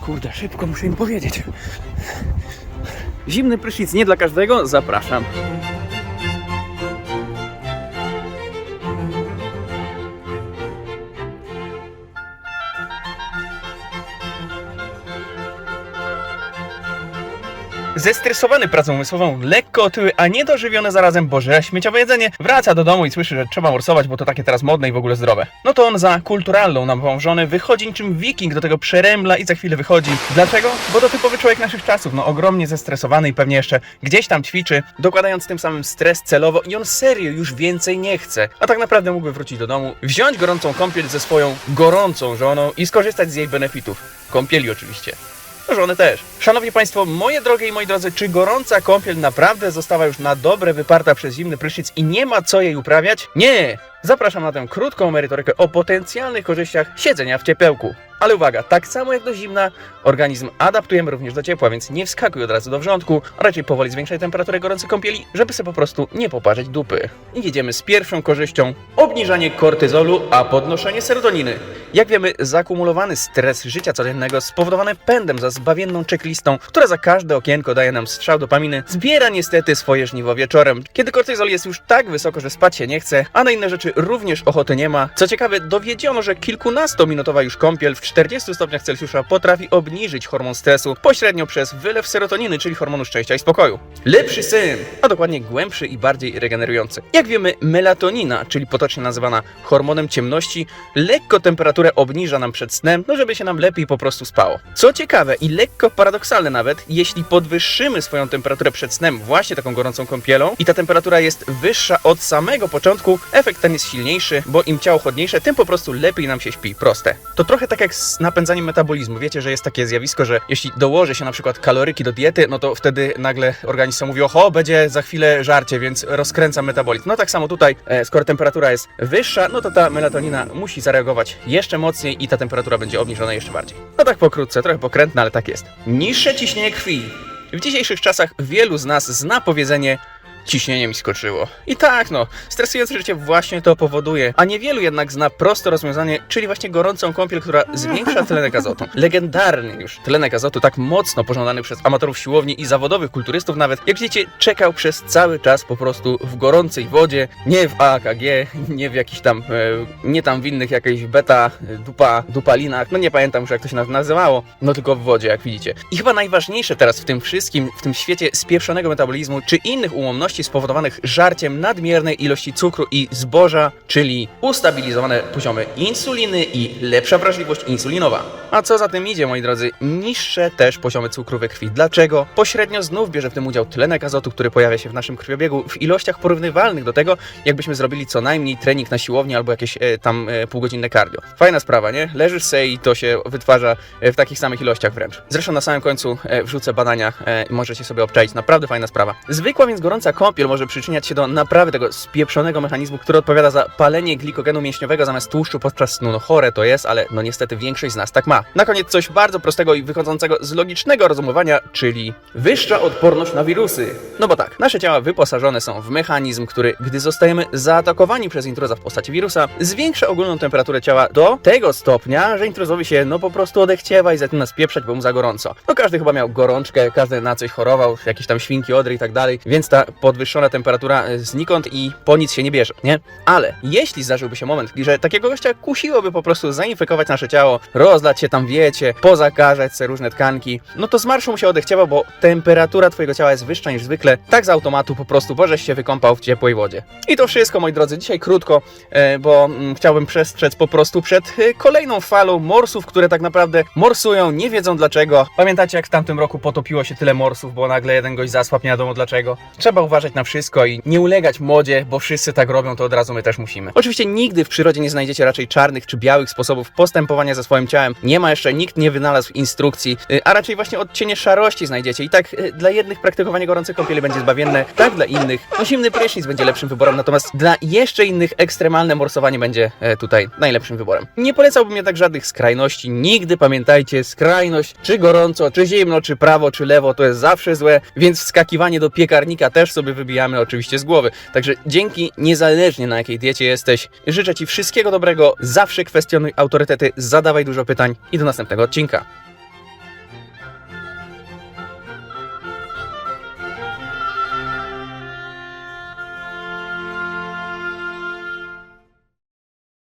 Kurde, szybko muszę im powiedzieć. Zimny prysznic nie dla każdego, zapraszam. Zestresowany pracą umysłową, lekko otyły, a niedożywiony zarazem boże śmieciowe jedzenie, wraca do domu i słyszy, że trzeba morsować, bo to takie teraz modne i w ogóle zdrowe. No to on za kulturalną nową żonę wychodzi niczym wiking, do tego przerębla i za chwilę wychodzi. Dlaczego? Bo to typowy człowiek naszych czasów, no ogromnie zestresowany i pewnie jeszcze gdzieś tam ćwiczy, dokładając tym samym stres celowo i on serio już więcej nie chce. A tak naprawdę mógłby wrócić do domu, wziąć gorącą kąpiel ze swoją gorącą żoną i skorzystać z jej benefitów. Kąpieli oczywiście. No, żony też. Szanowni Państwo, moje drogie i moi drodzy, czy gorąca kąpiel naprawdę została już na dobre wyparta przez zimny prysznic i nie ma co jej uprawiać? Nie! Zapraszam na tę krótką merytorykę o potencjalnych korzyściach siedzenia w ciepełku. Ale uwaga, tak samo jak do zimna, organizm adaptujemy również do ciepła, więc nie wskakuj od razu do wrzątku, a raczej powoli zwiększaj temperaturę gorącej kąpieli, żeby sobie po prostu nie poparzeć dupy. I jedziemy z pierwszą korzyścią. Obniżanie kortyzolu, a podnoszenie serotoniny. Jak wiemy, zakumulowany stres życia codziennego spowodowany pędem za zbawienną checklistą, która za każde okienko daje nam strzał dopaminy, zbiera niestety swoje żniwo wieczorem. Kiedy kortyzol jest już tak wysoko, że spać się nie chce, a na inne rzeczy również ochoty nie ma. Co ciekawe, dowiedziono, że kilkunastominutowa już kąpiel w 40 stopniach Celsjusza potrafi obniżyć hormon stresu pośrednio przez wylew serotoniny, czyli hormonu szczęścia i spokoju. Lepszy sen, a dokładnie głębszy i bardziej regenerujący. Jak wiemy, melatonina, czyli potocznie nazywana hormonem ciemności, lekko temperaturę obniża nam przed snem, no żeby się nam lepiej po prostu spało. Co ciekawe i lekko paradoksalne nawet, jeśli podwyższymy swoją temperaturę przed snem właśnie taką gorącą kąpielą i ta temperatura jest wyższa od samego początku, efekt ten jest silniejszy, bo im ciało chłodniejsze, tym po prostu lepiej nam się śpi. Proste. To trochę tak jak z napędzaniem metabolizmu. Wiecie, że jest takie zjawisko, że jeśli dołoży się na przykład kaloryki do diety, no to wtedy nagle organizm mówi, oho, będzie za chwilę żarcie, więc rozkręca metabolizm. No tak samo tutaj, e, skoro temperatura jest wyższa, no to ta melatonina musi zareagować jeszcze mocniej i ta temperatura będzie obniżona jeszcze bardziej. No tak pokrótce, trochę pokrętne, ale tak jest. Niższe ciśnienie krwi. W dzisiejszych czasach wielu z nas zna powiedzenie Ciśnienie mi skoczyło. I tak no, stresujące życie właśnie to powoduje, a niewielu jednak zna proste rozwiązanie, czyli właśnie gorącą kąpiel, która zwiększa tlenek azotu. Legendarny już tlenek azotu, tak mocno pożądany przez amatorów siłowni i zawodowych kulturystów nawet, jak widzicie, czekał przez cały czas po prostu w gorącej wodzie, nie w AKG, nie w jakichś tam, e, nie tam w innych jakiejś beta, dupa, dupalinach, no nie pamiętam już jak to się naz- nazywało, no tylko w wodzie, jak widzicie. I chyba najważniejsze teraz w tym wszystkim, w tym świecie spieprzonego metabolizmu, czy innych ułomności spowodowanych żarciem nadmiernej ilości cukru i zboża, czyli ustabilizowane poziomy insuliny i lepsza wrażliwość insulinowa. A co za tym idzie, moi drodzy, niższe też poziomy cukru we krwi. Dlaczego? Pośrednio znów bierze w tym udział tlenek azotu, który pojawia się w naszym krwiobiegu w ilościach porównywalnych do tego, jakbyśmy zrobili co najmniej trening na siłowni albo jakieś e, tam e, półgodzinne cardio. Fajna sprawa, nie? Leżysz se i to się wytwarza e, w takich samych ilościach wręcz. Zresztą na samym końcu e, wrzucę badania e, możecie sobie obczaić. Naprawdę fajna sprawa. Zwykła więc gorąca kąpiel może przyczyniać się do naprawy tego spieprzonego mechanizmu, który odpowiada za palenie glikogenu mięśniowego zamiast tłuszczu podczas snu. No chore to jest, ale no niestety większość z nas tak ma. Na koniec coś bardzo prostego i wychodzącego z logicznego rozumowania, czyli wyższa odporność na wirusy. No bo tak, nasze ciała wyposażone są w mechanizm, który, gdy zostajemy zaatakowani przez intruza w postaci wirusa, zwiększa ogólną temperaturę ciała do tego stopnia, że intruzowi się no po prostu odechciewa i zaczyna spieprzać, bo mu za gorąco. No każdy chyba miał gorączkę, każdy na coś chorował, jakieś tam świnki, odry i tak dalej, więc ta podwyższona temperatura znikąd i po nic się nie bierze, nie? Ale jeśli zdarzyłby się moment, że takiego gościa kusiłoby po prostu zainfekować nasze ciało, rozlać się tam, wiecie, pozakażać se różne tkanki, no to z marszu mu się odechciewa, bo temperatura twojego ciała jest wyższa niż zwykle, tak z automatu po prostu, bo żeś się wykąpał w ciepłej wodzie. I to wszystko, moi drodzy, dzisiaj krótko, e, bo mm, chciałbym przestrzec po prostu przed e, kolejną falą morsów, które tak naprawdę morsują, nie wiedzą dlaczego. Pamiętacie, jak w tamtym roku potopiło się tyle morsów, bo nagle jeden gość zasłabł, nie wiadomo dlaczego. Trzeba uważać na wszystko i nie ulegać modzie, bo wszyscy tak robią, to od razu my też musimy. Oczywiście nigdy w przyrodzie nie znajdziecie raczej czarnych czy białych sposobów postępowania ze swoim ciałem. Nie ma jeszcze, nikt nie wynalazł instrukcji, y, a raczej właśnie odcienie szarości znajdziecie. I tak y, dla jednych praktykowanie gorącej kąpieli będzie zbawienne, tak dla innych no zimny prysznic będzie lepszym wyborem, natomiast dla jeszcze innych ekstremalne morsowanie będzie e, tutaj najlepszym wyborem. Nie polecałbym jednak żadnych skrajności. Nigdy pamiętajcie, skrajność, czy gorąco, czy zimno, czy prawo, czy lewo, to jest zawsze złe, więc wskakiwanie do piekarnika też sobie wybijamy oczywiście z głowy. Także dzięki, niezależnie na jakiej diecie jesteś, życzę Ci wszystkiego dobrego, zawsze kwestionuj autorytety, zadawaj dużo pytań i do następnego odcinka.